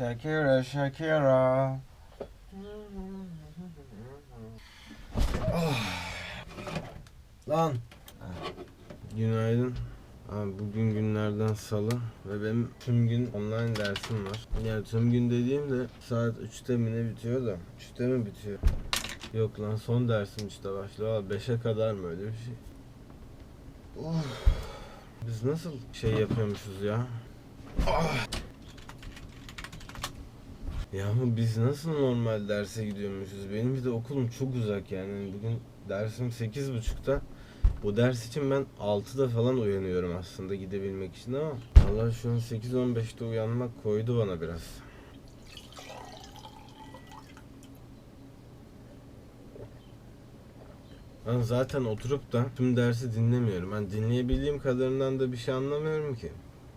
Shakira, Shakira. Ah. Lan. Günaydın. Abi bugün günlerden salı ve benim tüm gün online dersim var. Yani tüm gün dediğim de saat 3'te mi ne bitiyor da 3'te mi bitiyor? Yok lan son dersim işte başlıyor. Valla 5'e kadar mı öyle bir şey? Of. Biz nasıl şey yapıyormuşuz ya? Ah. Ya ama biz nasıl normal derse gidiyormuşuz? Benim bir de okulum çok uzak yani. Hani Bugün dersim 8.30'da. Bu ders için ben 6'da falan uyanıyorum aslında gidebilmek için ama Allah şu an 8.15'te uyanmak koydu bana biraz. Ben zaten oturup da tüm dersi dinlemiyorum. Ben dinleyebildiğim kadarından da bir şey anlamıyorum ki.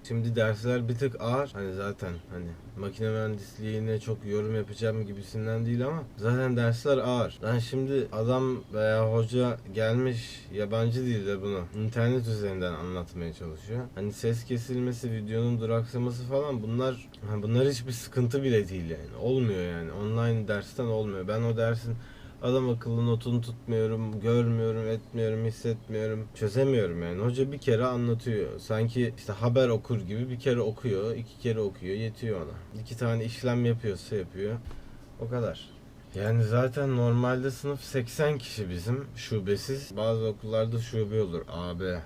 Şimdi dersler bir tık ağır. Hani zaten hani makine mühendisliğine çok yorum yapacağım gibisinden değil ama zaten dersler ağır. Ben şimdi adam veya hoca gelmiş yabancı dilde bunu internet üzerinden anlatmaya çalışıyor. Hani ses kesilmesi, videonun duraksaması falan bunlar ha bunlar hiçbir sıkıntı bile değil yani. Olmuyor yani. Online dersten olmuyor. Ben o dersin Adam akıllı notunu tutmuyorum, görmüyorum, etmiyorum, hissetmiyorum, çözemiyorum yani. Hoca bir kere anlatıyor. Sanki işte haber okur gibi bir kere okuyor, iki kere okuyor, yetiyor ona. İki tane işlem yapıyorsa yapıyor. O kadar. Yani zaten normalde sınıf 80 kişi bizim şubesiz. Bazı okullarda şube olur. AB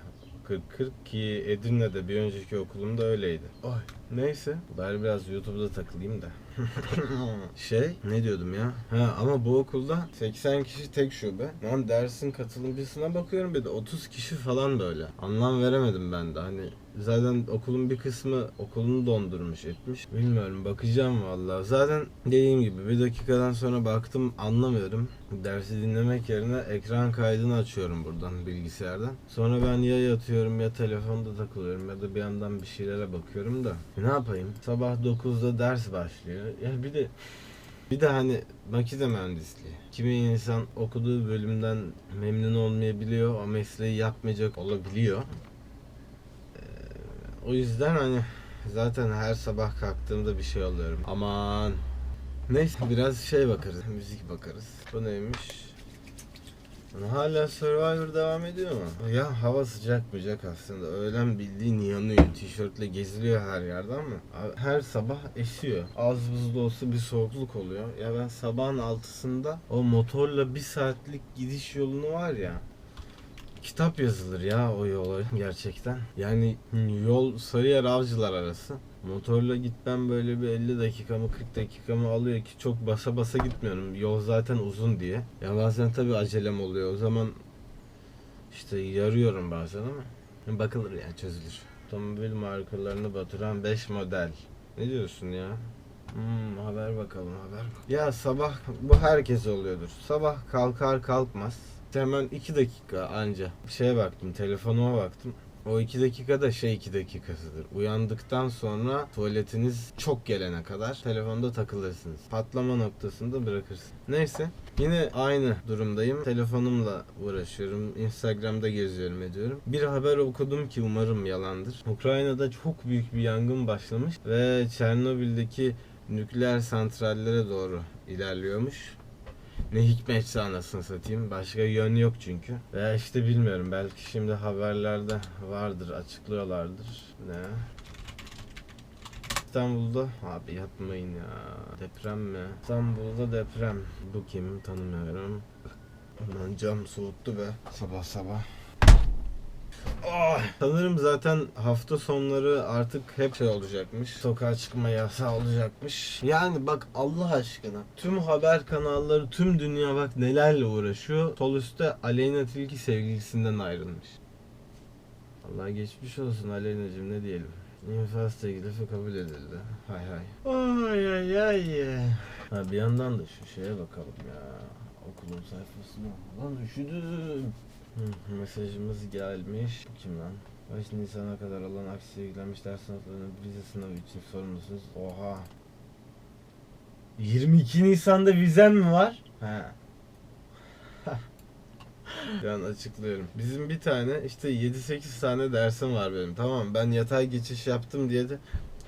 40-40 ki Edirne'de bir önceki okulumda öyleydi. Oy. Neyse. Bari biraz YouTube'da takılayım da. şey ne diyordum ya? Ha ama bu okulda 80 kişi tek şube. Lan dersin katılımcısına bakıyorum bir de 30 kişi falan böyle. Anlam veremedim ben de. Hani zaten okulun bir kısmı okulunu dondurmuş etmiş. Bilmiyorum bakacağım vallahi. Zaten dediğim gibi bir dakikadan sonra baktım anlamıyorum. Dersi dinlemek yerine ekran kaydını açıyorum buradan bilgisayardan. Sonra ben ya yatıyorum ya telefonda takılıyorum ya da bir yandan bir şeylere bakıyorum da. Ne yapayım? Sabah 9'da ders başlıyor. Ya bir de bir de hani makine mühendisliği. Kimi insan okuduğu bölümden memnun olmayabiliyor, o mesleği yapmayacak olabiliyor. O yüzden hani zaten her sabah kalktığımda bir şey alıyorum. Aman. Neyse biraz şey bakarız, müzik bakarız. Bu neymiş? Lan Hala Survivor devam ediyor mu? Ya hava sıcak bıcak aslında. Öğlen bildiğin yanıyor. Tişörtle geziliyor her yerde ama her sabah esiyor. Az buzlu olsa bir soğukluk oluyor. Ya ben sabahın altısında o motorla bir saatlik gidiş yolunu var ya kitap yazılır ya o yola gerçekten. Yani yol Sarıyer Avcılar arası. Motorla gitmem böyle bir 50 dakikamı 40 dakikamı alıyor ki çok basa basa gitmiyorum. Yol zaten uzun diye. Ya bazen tabii acelem oluyor. O zaman işte yarıyorum bazen ama bakılır yani çözülür. Otomobil markalarını batıran 5 model. Ne diyorsun ya? Hmm, haber bakalım haber. Ya sabah bu herkes oluyordur. Sabah kalkar kalkmaz. Hemen 2 dakika anca. Şeye baktım telefonuma baktım. O 2 dakikada şey 2 dakikasıdır. Uyandıktan sonra tuvaletiniz çok gelene kadar telefonda takılırsınız. Patlama noktasında bırakırsın. Neyse yine aynı durumdayım. Telefonumla uğraşıyorum. Instagram'da geziyorum ediyorum. Bir haber okudum ki umarım yalandır. Ukrayna'da çok büyük bir yangın başlamış ve Çernobil'deki nükleer santrallere doğru ilerliyormuş. Ne hikmetse anasını satayım. Başka yön yok çünkü. Veya işte bilmiyorum. Belki şimdi haberlerde vardır. Açıklıyorlardır. Ne? İstanbul'da abi yapmayın ya. Deprem mi? İstanbul'da deprem. Bu kim? Tanımıyorum. Aman cam soğuttu be. Sabah sabah. Ah! Sanırım zaten hafta sonları artık hep şey olacakmış. Sokağa çıkma yasağı olacakmış. Yani bak Allah aşkına. Tüm haber kanalları, tüm dünya bak nelerle uğraşıyor. Sol üstte Aleyna Tilki sevgilisinden ayrılmış. Allah geçmiş olsun Aleyna'cığım ne diyelim. İnfaz teklifi kabul edildi. Hay hay. Ay ay ay. Ha bir yandan da şu şeye bakalım ya. Okulun sayfasına. Lan üşüdüm. Mesajımız gelmiş. Kim lan? 5 Nisan'a kadar olan aksiye ilgilenmiş ders sınıflarının vize sınavı için sorumlusunuz. Oha. 22 Nisan'da vizen mi var? He. Ben açıklıyorum. Bizim bir tane işte 7-8 tane dersim var benim. Tamam ben yatay geçiş yaptım diye de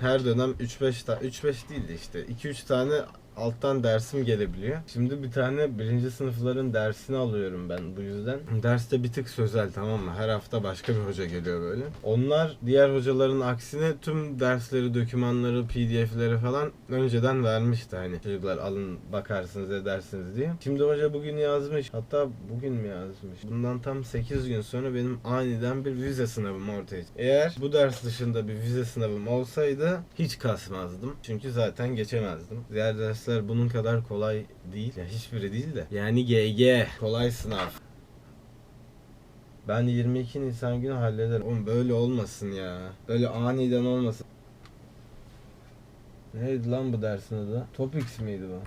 Her dönem 3-5 tane 3-5 değil de işte 2-3 tane alttan dersim gelebiliyor. Şimdi bir tane birinci sınıfların dersini alıyorum ben bu yüzden. Derste bir tık sözel tamam mı? Her hafta başka bir hoca geliyor böyle. Onlar diğer hocaların aksine tüm dersleri, dokümanları, pdf'leri falan önceden vermişti hani. Çocuklar alın bakarsınız edersiniz diye. Şimdi hoca bugün yazmış. Hatta bugün mü yazmış? Bundan tam 8 gün sonra benim aniden bir vize sınavım ortaya çıktı. Eğer bu ders dışında bir vize sınavım olsaydı hiç kasmazdım. Çünkü zaten geçemezdim. Diğer dersler bunun kadar kolay değil. Ya hiçbiri değil de. Yani GG. Kolay sınav. Ben 22 Nisan günü hallederim. Oğlum böyle olmasın ya. Böyle aniden olmasın. Neydi lan bu dersin adı? Topics miydi bu?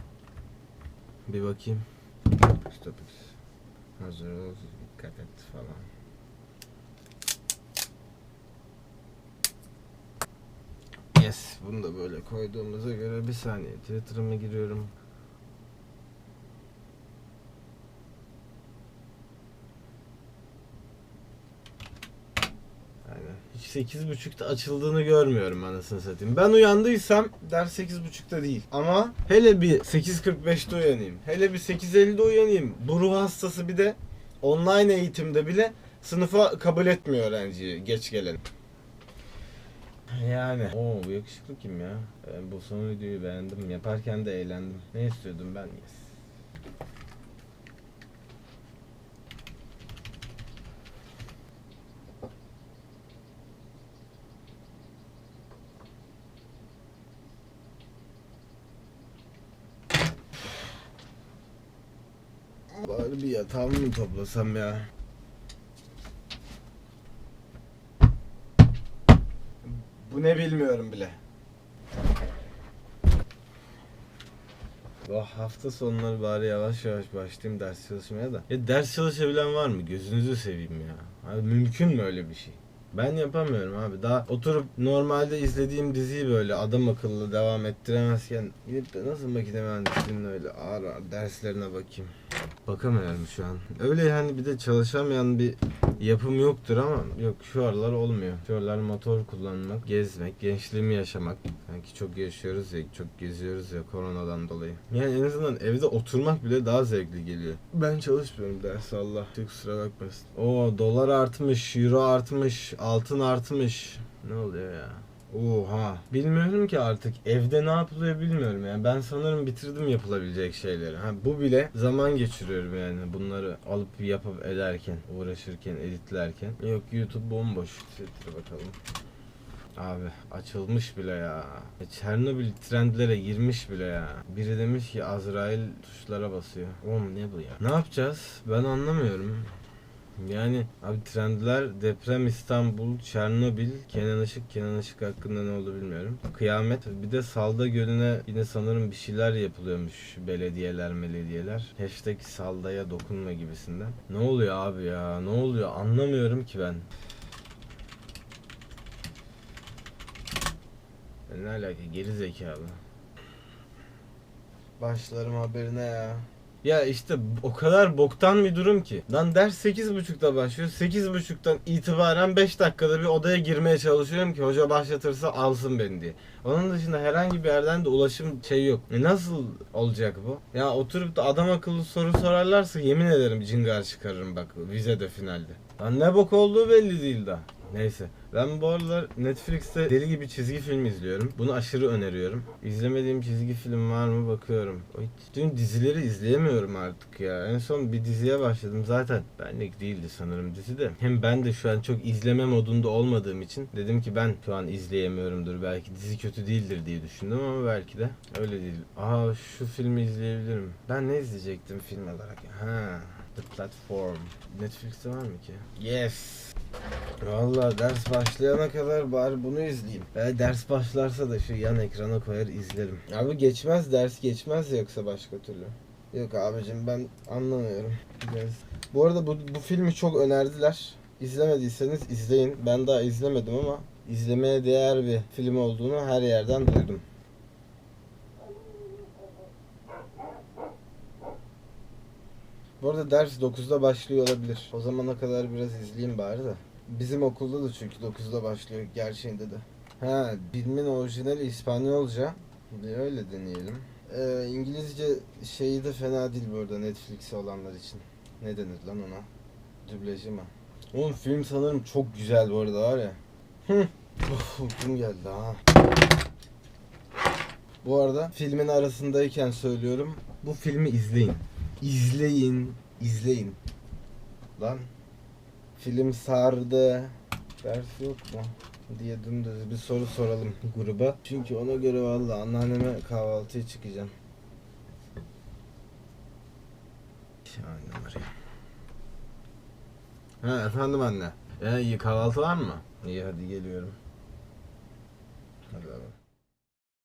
Bir bakayım. Topics. Hazır ol, dikkat et falan. Yes, bunu da böyle koyduğumuza göre bir saniye Twitter'ıma giriyorum. Aynen. Hiç 8.30'da açıldığını görmüyorum anasını satayım. Ben uyandıysam ders 8.30'da değil. Ama hele bir 8.45'te uyanayım. Hele bir 8.50'de uyanayım. Bu ruh hastası bir de online eğitimde bile sınıfa kabul etmiyor öğrenciyi geç gelen. Yani. Oo bu yakışıklı kim ya? Ben bu son videoyu beğendim. Yaparken de eğlendim. Ne istiyordum ben? Yes. Bari bir yatağımı mı toplasam ya? Ne bilmiyorum bile. Bu hafta sonları bari yavaş yavaş başlayayım ders çalışmaya da. Ya ders çalışabilen var mı? Gözünüzü seveyim ya. Abi mümkün mü öyle bir şey? Ben yapamıyorum abi. Daha oturup normalde izlediğim diziyi böyle adam akıllı devam ettiremezken gidip de nasıl makine mühendisliğinin öyle ağır ağır derslerine bakayım. Bakamıyorum şu an. Öyle yani bir de çalışamayan bir yapım yoktur ama yok şu aralar olmuyor. Şu aralar motor kullanmak, gezmek, gençliğimi yaşamak. Sanki çok yaşıyoruz ya, çok geziyoruz ya koronadan dolayı. Yani en azından evde oturmak bile daha zevkli geliyor. Ben çalışmıyorum ders Allah. Çok kusura bakmasın. Oo dolar artmış, euro artmış, altın artmış. Ne oluyor ya? Oha. Bilmiyorum ki artık evde ne yapılıyor bilmiyorum yani. Ben sanırım bitirdim yapılabilecek şeyleri. Ha bu bile zaman geçiriyorum yani bunları alıp yapıp ederken, uğraşırken, editlerken. Yok YouTube bomboş. Twitter'a bakalım. Abi açılmış bile ya. E, Çernobil trendlere girmiş bile ya. Biri demiş ki Azrail tuşlara basıyor. Oğlum ne bu ya? Ne yapacağız? Ben anlamıyorum. Yani abi trendler deprem İstanbul, Çernobil, Kenan Işık, Kenan Işık hakkında ne oldu bilmiyorum. Kıyamet bir de Salda Gölü'ne yine sanırım bir şeyler yapılıyormuş belediyeler belediyeler. Hashtag Salda'ya dokunma gibisinden. Ne oluyor abi ya ne oluyor anlamıyorum ki ben. Ne alaka geri zekalı. Başlarım haberine ya. Ya işte o kadar boktan bir durum ki. Lan ders 8.30'da başlıyor. 8.30'dan itibaren 5 dakikada bir odaya girmeye çalışıyorum ki hoca başlatırsa alsın beni diye. Onun dışında herhangi bir yerden de ulaşım şey yok. E nasıl olacak bu? Ya oturup da adam akıllı soru sorarlarsa yemin ederim cingar çıkarırım bak vizede finalde. Lan ne bok olduğu belli değil daha. Neyse. Ben bu aralar Netflix'te deli gibi çizgi film izliyorum. Bunu aşırı öneriyorum. İzlemediğim çizgi film var mı bakıyorum. Oy, Dün dizileri izleyemiyorum artık ya. En son bir diziye başladım. Zaten benlik değildi sanırım dizi de. Hem ben de şu an çok izleme modunda olmadığım için dedim ki ben şu an izleyemiyorumdur. Belki dizi kötü değildir diye düşündüm ama belki de öyle değil. Aa şu filmi izleyebilirim. Ben ne izleyecektim film olarak? Ha, The Platform. Netflix'te var mı ki? Yes. Valla ders başlayana kadar bari bunu izleyeyim. Ve ders başlarsa da şu yan ekrana koyar izlerim. Abi geçmez ders geçmez yoksa başka türlü. Yok abicim ben anlamıyorum. Biraz- Bu arada bu, bu filmi çok önerdiler. İzlemediyseniz izleyin. Ben daha izlemedim ama izlemeye değer bir film olduğunu her yerden duydum. Bu arada ders 9'da başlıyor olabilir. O zamana kadar biraz izleyeyim bari de. Bizim okulda da çünkü 9'da başlıyor gerçeğinde de. Ha, filmin orijinali İspanyolca. Bir öyle deneyelim. Ee, İngilizce şeyi de fena değil bu Netflix'e olanlar için. Ne denir lan ona? Dublajı mı? Oğlum film sanırım çok güzel bu arada var ya. Hı. Of, uykum geldi ha. Bu arada filmin arasındayken söylüyorum. Bu filmi izleyin. İzleyin. izleyin. Lan. Film sardı. Ders yok mu? diye dümdüz bir soru soralım gruba. Çünkü ona göre vallahi anneanneme kahvaltıya çıkacağım. Şahane. Ha efendim anne. Ya iyi kahvaltı var mı? İyi hadi geliyorum. Hadi bakalım.